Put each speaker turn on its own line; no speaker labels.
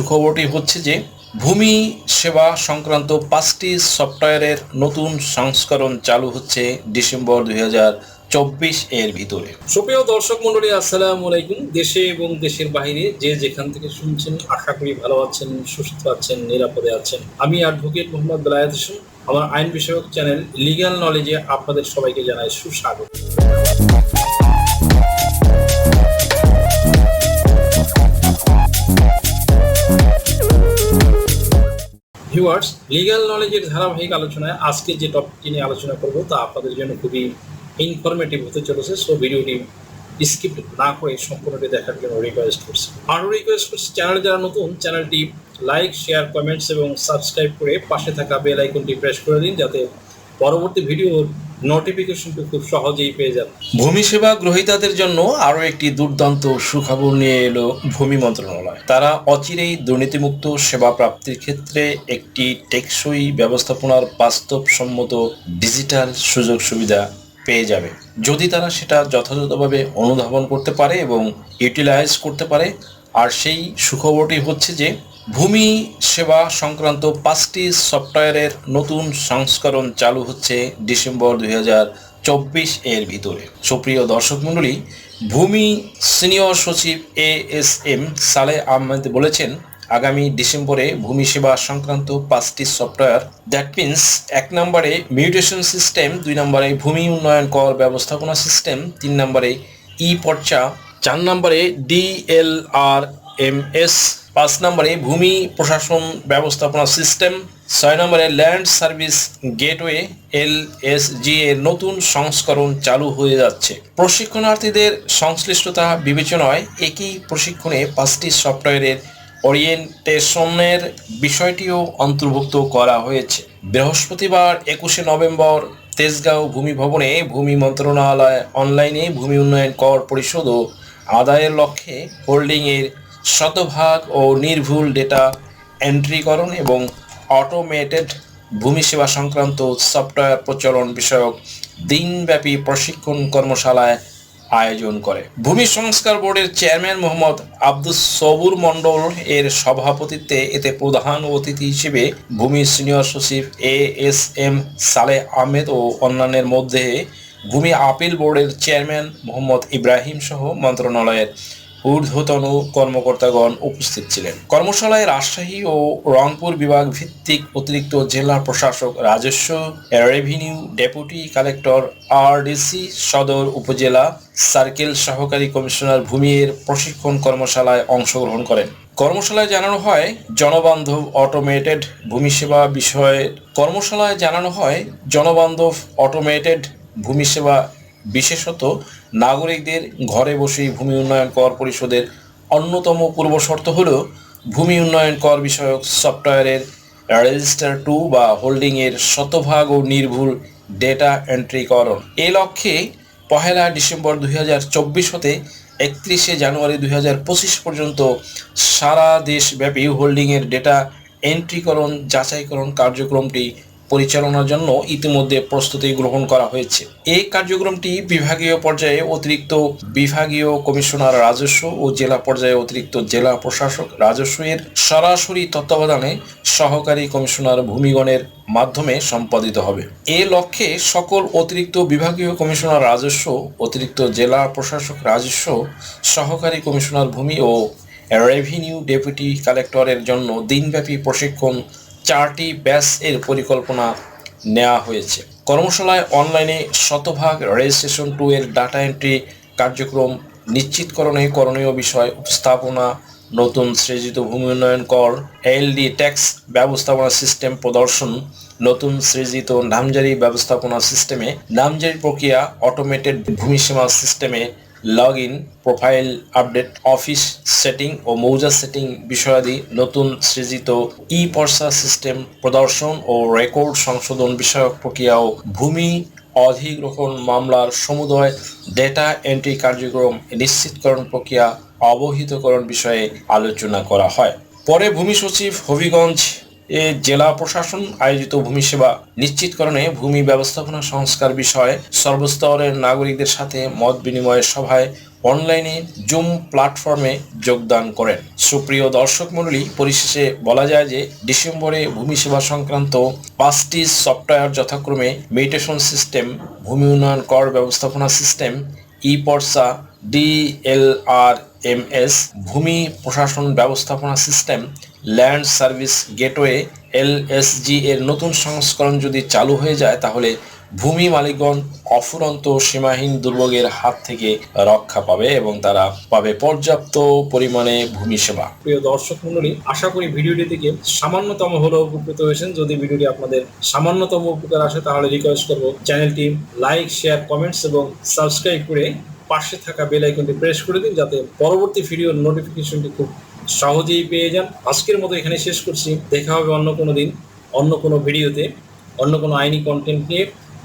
সুখবরটি হচ্ছে যে ভূমি সেবা সংক্রান্ত পাঁচটি সফটওয়্যারের নতুন সংস্করণ চালু হচ্ছে ডিসেম্বর দুই চব্বিশ এর ভিতরে।
সুপ্রিয় দর্শক মন্ডলী আসসালামু আলাইকুম। দেশে এবং দেশের বাইরে যে যেখান থেকে শুনছেন, আশা করি ভালো আছেন, সুস্থ আছেন, নিরাপদে আছেন। আমি অ্যাডভোকেট মোহাম্মদ বেলায়েত হোসেন। আমার আইন বিষয়ক চ্যানেল লিগ্যাল নলেজে আপনাদের সবাইকে জানাই সুস্বাগত। ভিউয়ার্স লিগাল নলেজের ধারাবাহিক আলোচনায় আজকে যে টপিকটি নিয়ে আলোচনা করব তা আপনাদের জন্য খুবই ইনফরমেটিভ হতে চলেছে। সো ভিডিওটি স্কিপ না করে সম্পূর্ণটি দেখার জন্য রিকোয়েস্ট করছি। আরও রিকোয়েস্ট করছি চ্যানেলে যারা নতুন চ্যানেলটি লাইক শেয়ার কমেন্টস এবং সাবস্ক্রাইব করে পাশে থাকা বেল আইকনটি প্রেস করে দিন, যাতে পরবর্তী ভিডিওর নোটিফিকেশনটি খুব সহজেই পেয়ে যান
ভূমি সেবা গ্রহীতাদের জন্য আরও একটি দুর্দান্ত সুখবর নিয়ে এলো ভূমি মন্ত্রণালয়। তারা অচিরেই দুর্নীতিমুক্ত সেবা প্রাপ্তির ক্ষেত্রে একটি টেকসই ব্যবস্থাপনার বাস্তবসম্মত ডিজিটাল সুযোগ সুবিধা পেয়ে যাবে। যদি তারা সেটা যথাযথভাবে অনুধাবন করতে পারে এবং ইউটিলাইজ করতে পারে, আর সেই সুখবরটি হচ্ছে যে ভূমি সেবা সংক্রান্ত পাঁচটি সফটওয়্যারের নতুন সংস্করণ চালু হচ্ছে ডিসেম্বর দুই চব্বিশ এর ভিতরে। সুপ্রিয় দর্শক মণ্ডলী, ভূমি সিনিয়র সচিব এ এস এম সালে আহমেদ বলেছেন, আগামী ডিসেম্বরে ভূমি সেবা সংক্রান্ত পাঁচটি সফটওয়্যার, দ্যাট মিন্স এক নম্বরে মিউটেশন সিস্টেম, দুই নম্বরে ভূমি উন্নয়ন কর ব্যবস্থাপনা সিস্টেম, তিন নম্বরে ই পর্চা, চার নম্বরে ডিএলআর এম এস পাঁচ নম্বরে ভূমি প্রশাসন ব্যবস্থাপনা সিস্টেম, ছয় নম্বরে land service gateway L S G এর নতুন সংস্করণ চালু হয়ে যাচ্ছে। প্রশিক্ষণার্থীদের সংশ্লিষ্টতা বিবেচনায় একই প্রশিক্ষণে পাঁচটি সফটওয়্যারের ওরিয়েন্টেশনের বিষয়টিও অন্তর্ভুক্ত করা হয়েছে। বৃহস্পতিবার একুশে নভেম্বর তেজগাঁও ভূমি ভবনে ভূমি মন্ত্রণালয় অনলাইনে ভূমি উন্নয়ন কর পরিশোধ ও আদায়ের লক্ষ্যে হোল্ডিংয়ের শতভাগ ও নির্ভুল ডেটা এন্ট্রিকরণ এবং অটোমেটেড ভূমি সেবা সংক্রান্ত সফটওয়্যার প্রচলন বিষয়ক দিনব্যাপী প্রশিক্ষণ কর্মশালায় আয়োজন করে। ভূমি সংস্কার বোর্ডের চেয়ারম্যান মোহাম্মদ আব্দুস সবুর মণ্ডল এর সভাপতিত্বে এতে প্রধান অতিথি হিসেবে ভূমি সিনিয়র সচিব A S M Saleh Ahmed ও অন্যান্যের মধ্যে ভূমি আপিল বোর্ডের চেয়ারম্যান মোহাম্মদ ইব্রাহিম সহ মন্ত্রণালয়ের ঊর্ধ্বতন কর্মকর্তাগণ উপস্থিত ছিলেন। কর্মশালায় রাজশাহী ও রংপুর বিভাগ ভিত্তিক অতিরিক্ত জেলা প্রশাসক রাজস্ব, রেভিনিউ ডেপুটি কালেক্টর, আরডিসি সদর উপজেলা সার্কেল সহকারী কমিশনার ভূমির প্রশিক্ষণ কর্মশালায় অংশগ্রহণ করেন। কর্মশালায় জানানো হয়, জনবান্ধব অটোমেটেড ভূমি সেবা বিষয়ে কর্মশালায় জানানো হয়, জনবান্ধব অটোমেটেড ভূমি সেবা বিশেষত নাগরিকদের ঘরে বসেই ভূমি উন্নয়ন কর পরিষদের অন্যতম পূর্বশর্ত হল ভূমি উন্নয়ন কর বিষয়ক সফটওয়্যারের রেজিস্টার টু বা হোল্ডিংয়ের শতভাগ ও নির্ভুল ডেটা এন্ট্রিকরণ এ লক্ষ্যে পহেলা ডিসেম্বর দু হাজার চব্বিশ হতে একত্রিশে জানুয়ারি দুই হাজার পঁচিশ পর্যন্ত সারা দেশব্যাপী হোল্ডিংয়ের ডেটা এন্ট্রিকরণ যাচাইকরণ কার্যক্রমটি পরিচালনার জন্য ইতিমধ্যে প্রস্তুতি গ্রহণ করা হয়েছে। এই কার্যক্রমটি বিভাগীয় পর্যায়ে অতিরিক্ত বিভাগীয় কমিশনার রাজস্ব ও জেলা পর্যায়ে অতিরিক্ত জেলা প্রশাসক রাজস্ব এর সরাসরি তত্ত্বাবধানে সহকারী কমিশনার ভূমিগণের মাধ্যমে সম্পাদিত হবে। এ লক্ষ্যে সকল অতিরিক্ত বিভাগীয় কমিশনার রাজস্ব, অতিরিক্ত জেলা প্রশাসক রাজস্ব, সহকারী কমিশনার ভূমি ও রেভিনিউ ডেপুটি কালেক্টরের জন্য দিনব্যাপী প্রশিক্ষণ চারটি ব্যাচ এর পরিকল্পনা নেওয়া হয়েছে। কর্মশালায় অনলাইনে শতভাগ রেজিস্ট্রেশন টু এর ডাটা এন্ট্রি কার্যক্রম নিশ্চিতকরণে করণীয় বিষয় উপস্থাপনা, নতুন সৃজিত ভূমি উন্নয়ন কর এলডি ট্যাক্স ব্যবস্থাপনা সিস্টেম প্রদর্শন, নতুন সৃজিত নামজারি ব্যবস্থাপনা সিস্টেমে নামজারি প্রক্রিয়া অটোমেটেড ভূমিসীমা সিস্টেমে log in profile update office setting ও মৌজা সেটিং বিষয়াদি নতুন সৃজিত ই পর্সা সিস্টেম প্রদর্শন ও রেকর্ড সংশোধন বিষয়ক প্রক্রিয়া ও ভূমি অধিগ্রহণ মামলার সমুদয় ডেটা এন্ট্রি কার্যক্রম নিশ্চিতকরণ প্রক্রিয়া অবহিতকরণ বিষয়ে আলোচনা করা হয়। পরে ভূমি সচিব হবিগঞ্জ এ জেলা প্রশাসন আয়োজিত ভূমি সেবা নিশ্চিতকরণে ভূমি ব্যবস্থাপনা সংস্কার বিষয়ে সর্বস্তরের নাগরিকদের সাথে মত বিনিময়ের সভায় অনলাইনে জুম প্ল্যাটফর্মে যোগদান করেন। সুপ্রিয় দর্শক মণ্ডলী, পরিশেষে বলা যায় যে ডিসেম্বরে ভূমি সেবা সংক্রান্ত পাঁচটি সফটওয়্যার যথাক্রমে মেডিটেশন সিস্টেম, ভূমি উন্নয়ন কর ব্যবস্থাপনা সিস্টেম ই পর্সা ডিএলআরএমএস এম এস, ভূমি প্রশাসন ব্যবস্থাপনা system, land service gateway LSG এর নতুন সংস্করণ যদি চালু হয়ে যায়, তাহলে ভূমি মালিকগণ অফুরন্ত সীমাহীন দুর্ভোগের হাত থেকে রক্ষা পাবে এবং তারা পাবে পর্যাপ্ত পরিমাণে ভূমি সেবা।
প্রিয় দর্শক মণ্ডলী, আশা করি ভিডিওটি থেকে সামান্যতম হলেও উপকৃত হয়েছেন। যদি ভিডিওটি আপনাদের সামান্যতম উপকার আসে, তাহলে রিকোয়েস্ট করব চ্যানেলটি লাইক শেয়ার কমেন্টস এবং সাবস্ক্রাইব করে পাশে থাকা বেল আইকনটি প্রেস করে দিন, যাতে পরবর্তী ভিডিওর নোটিফিকেশনটি খুব সহজেই পেয়ে যান। আজকের মতো এখানে শেষ করছি। দেখা হবে অন্য কোনো দিন, অন্য কোনো ভিডিওতে অন্য কোনো আইনি কন্টেন্ট নিয়ে।